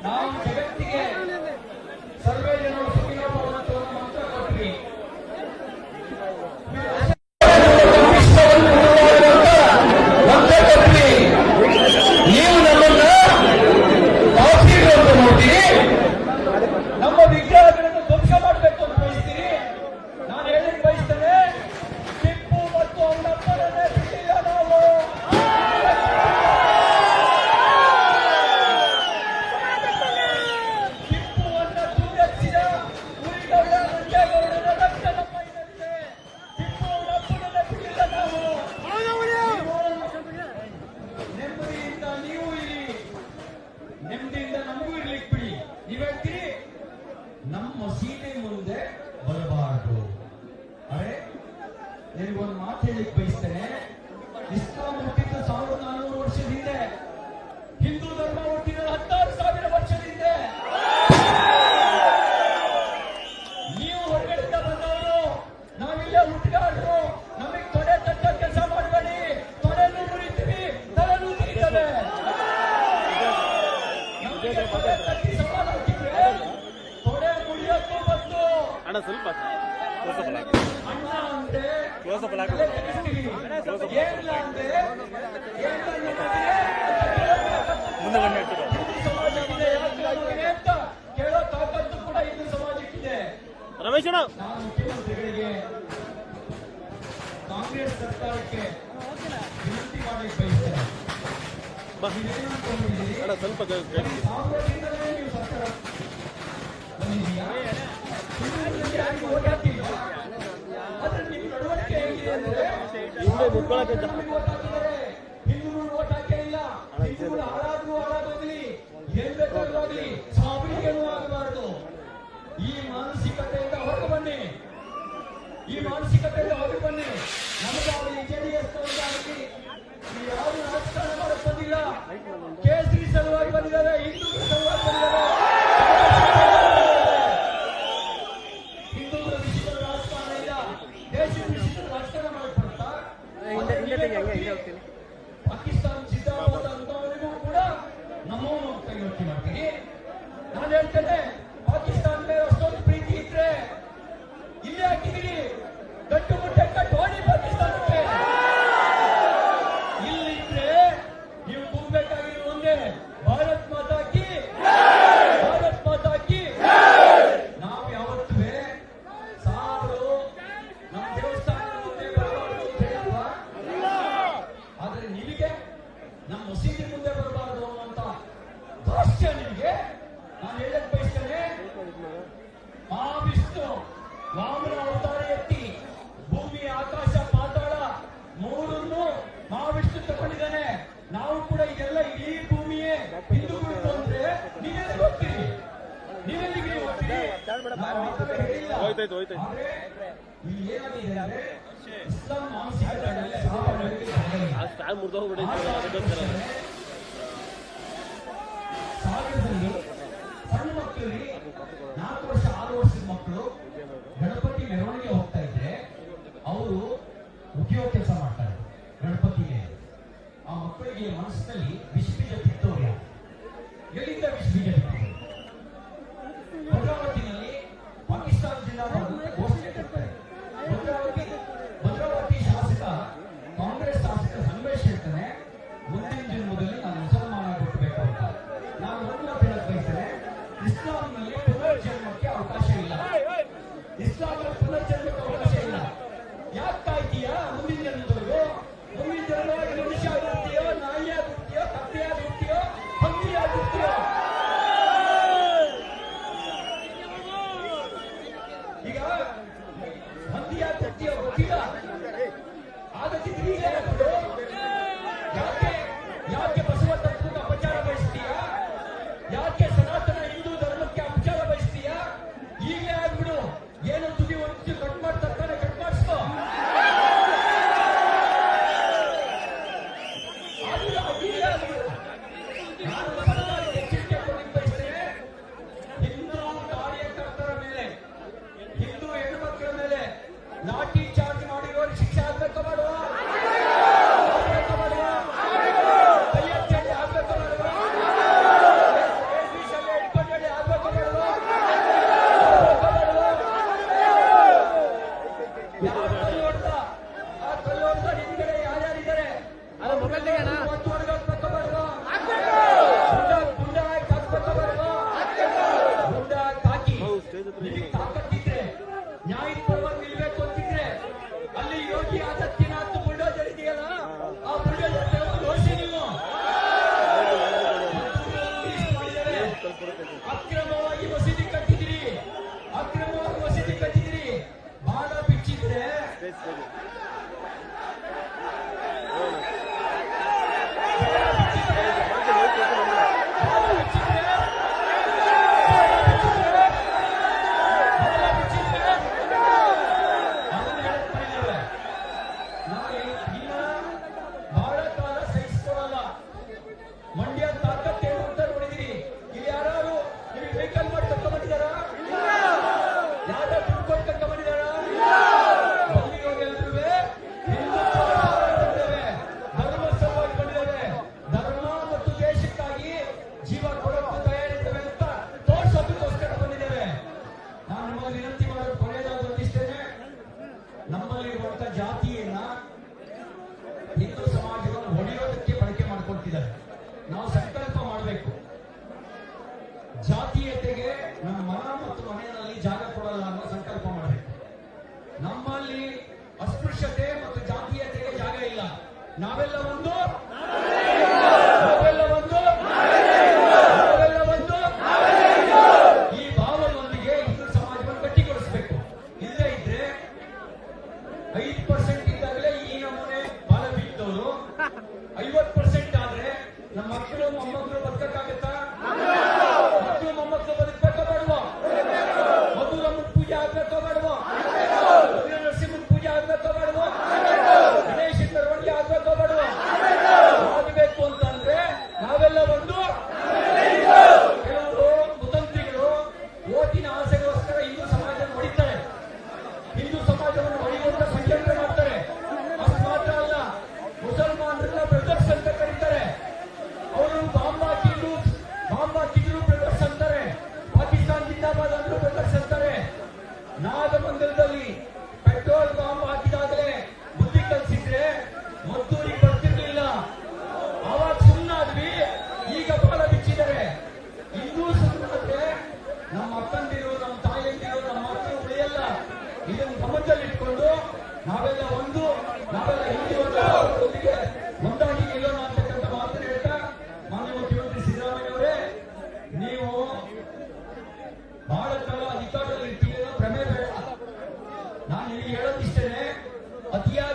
ನಾವು ಜಗತ್ತಿಗೆ ಮಾತು ಹೇಳಿಕ್ ಬಯಸ್ತೇನೆ. ಇಸ್ಲಾಂ ಹುಟ್ಟಿದ್ದು ಸಾವಿರದ ನಾನ್ನೂರು ವರ್ಷದ ಹಿಂದೆ. ಹಿಂದೂ ಧರ್ಮ ಹುಟ್ಟಿದ ಹತ್ತಾರು ಸಾವಿರ ವರ್ಷದ ಹಿಂದೆ. ನೀವು ಹೊರಗಡೆಯಿಂದ ಬಂದವರು, ನಾವಿಲ್ಲೇ ಹುಟ್ಟಿಗಾಡ್ರು ನಮಗೆ ತೊಡೆ ತಟ್ಟ ಕೆಲಸ ಮಾಡಬೇಡಿ. ತೊಡೆನೂ ಮುರಿತೀವಿ, ತಲೆನೂ ಮುರಿತದೆ ನಮಗೆ ತೊಡೆ ತೊಡೆ ಮುರಿಯೋಕ್ಕೂ ಬಂತು ಸ್ವಲ್ಪ. ಮುಂದೆ ಹಿಂದೂ ಸಮಾಜಕ್ಕಿದೆ ರಮೇಶ್ ಕಾಂಗ್ರೆಸ್ ಸರ್ಕಾರಕ್ಕೆ ವಿನಂತಿ? ಅಣ್ಣ ಸ್ವಲ್ಪ ಸರ್ಕಾರ ಆಗಬಾರದು ಈ ಮಾನಸಿಕತೆಯಿಂದ ಹೊರಗೆ ಬನ್ನಿ. ಈ ಮಾನಸಿಕತೆಯಿಂದ ಹೊರಗೆ ಬನ್ನಿ. ಪಾಕಿಸ್ತಾನ ಜಿಂದಾಬಾದ್ ಅಂತವರಿಗೂ ಕೂಡ ನಮ್ಮವನು ಅಂತ ಯೋಚನೆ ಮಾಡ್ತೀನಿ ನಾನು ಹೇಳ್ತೇನೆ ಪಾಕಿಸ್ತಾನ ಮೇಲೆ ಅಷ್ಟೊಂದು ಪ್ರೀತಿ ಇದ್ರೆ ಇಲ್ಲಿ ಹಾಕಿದಿರಿ ಗಟ್ಟು ಮುಟ್ಟೆ ಕಟ್ಟು ಹೊಡಿ ಪಾಕಿಸ್ತಾನಕ್ಕೆ ಇಲ್ಲಿದ್ರೆ ನೀವು ಕೂಗ್ಬೇಕಾಗಿರೋ ಒಂದೇ ಭಾರತ್ ಮಾತಾ ಕಿ ಭಾರತ್ ಮಾತಾ ಕಿ ನಾವು ಯಾವತ್ತೂ ಸಾರು ನಮ್ಮ ದೇವಸ್ಥಾನ ಮುಂದೆ ಬರಬಾರದು ಅಂತ ಹೇಳಿಲ್ವಾ? ಆದ್ರೆ ನಿಮಗೆ ನಮ್ಮ ಮಸೀದಿ ಮುಂದೆ ಬರಬಾರದು ಅನ್ನುವಂತ ದಾಸ್ಯ ನಿಮಗೆ. ನಾನು ಹೇಳಕ್ ಬಯಸ್ತೇನೆ ಮಹಾವಿಷ್ಣು ವಾಮನ ಅವತಾರ ಎತ್ತಿ ಭೂಮಿ ಆಕಾಶ ಪಾತಾಳ ಮೂರನ್ನು ಮಹಾವಿಷ್ಣು ತಗೊಂಡಿದ್ದಾನೆ. ನಾವು ಕೂಡ ಇದೆಲ್ಲ ಇಡೀ ಭೂಮಿಯೇ ಹಿಂದೂಗಳು ಅಂದ್ರೆ ನೀವೆಲ್ಲಿ ಗೊತ್ತೀರಿ ನೀವೆಲ್ಲಿಗೆ ಹೋಗ್ತೀರಿ? ಹೇಳಿಲ್ಲ. ಆದ್ರೆ ಇಲ್ಲಿ ಏನಾಗಿದೆ ಅಂದ್ರೆ ವರ್ಷ ವರ್ಷದ ಮಕ್ಕಳು ಗಣಪತಿ ಮೆರವಣಿಗೆ ಹೋಗ್ತಾ ಇದ್ರೆ ಅವರು ಉದ್ಯೋಗ ಕೆಲಸ ಮಾಡ್ತಾರೆ ಗಣಪತಿಗೆ. ಆ ಮಕ್ಕಳಿಗೆ ಮನಸ್ಸಿನಲ್ಲಿ ವಿಷ ಬೀಜ ಬಿತ್ತವ್ರು ಯಾರು ಎಲ್ಲಿಂದ ವಿಷ ಬೀಜ ಬಿತ್ತಿದ್ರು ಭದ್ರಾವತಿನಲ್ಲಿ ಪಾಕಿಸ್ತಾನ ಜಿಂದಾಬಾದ್ ಅಂತ ಘೋಷಣೆ ಕೊಡ್ತಾರೆ ಭದ್ರಾವತಿ ಭದ್ರಾವತಿ ಶಾಸಕ ಕಾಂಗ್ರೆಸ್ ಶಾಸಕ ಸಂಗಮೇಶ್ ಹೇಳ್ತಾನೆ ಮುಂದಿನ ಜನ್ಮದಲ್ಲಿ ನಾನು ಮುಸಲ್ಮಾನ ಹುಟ್ಟಬೇಕು ಅಂತ ನಾನು ಒಂದು ಮಾತು ಹೇಳಕ್ ಬಯಸ್ತೇನೆ ಇಸ್ಲಾಂನಲ್ಲಿ ಪುನರ್ಜನ್ಮಕ್ಕೆ ಅವಕಾಶ ಇಲ್ಲ ಇಸ್ಲಾಂನಲ್ಲಿ ಪುನರ್ಜನ್ಮಕ್ಕೆ ಅವಕಾಶ ಇಲ್ಲ ಯಾಕೆ ಕಾಯ್ತೀಯಾ ಮುಂದಿನ ಜನ್ಮದವರೆಗೂ ಮುಂದಿನ ಜನ್ಮವಾಗಿ ಮನುಷ್ಯ ಆಗಿರ್ತೀಯೋ ಈಗ ಹಂದಿಯ ತಟ್ಟಿಯ ಗೊತ್ತಿಲ್ಲ ಆದ ಈಗ la abundó ಗಮನದಲ್ಲಿ ಇಟ್ಕೊಂಡು ನಾವೆಲ್ಲ ಒಂದು, ನಾವೆಲ್ಲ ಹಿಂದಿ ಒಂದಿಗೆ ಒಂದಾಗಿ ನಿಲ್ಲೋಣ ಅಂತಕ್ಕಂಥ ಮಾತನ್ನ ಹೇಳ್ತಾ ಮಾನ್ಯ ಮುಖ್ಯಮಂತ್ರಿ ಸಿದ್ದರಾಮಯ್ಯ ಅವರೇ, ನೀವು ಬಹಳ ಕಾಲ ಅಧಿಕಾರದಲ್ಲಿ ಇರ್ತೀವಿ ಪ್ರಮೇಯ ನಾನು ನಿಮಗೆ ಹೇಳೋದಿಷ್ಟೇ ಅತಿಯಾದ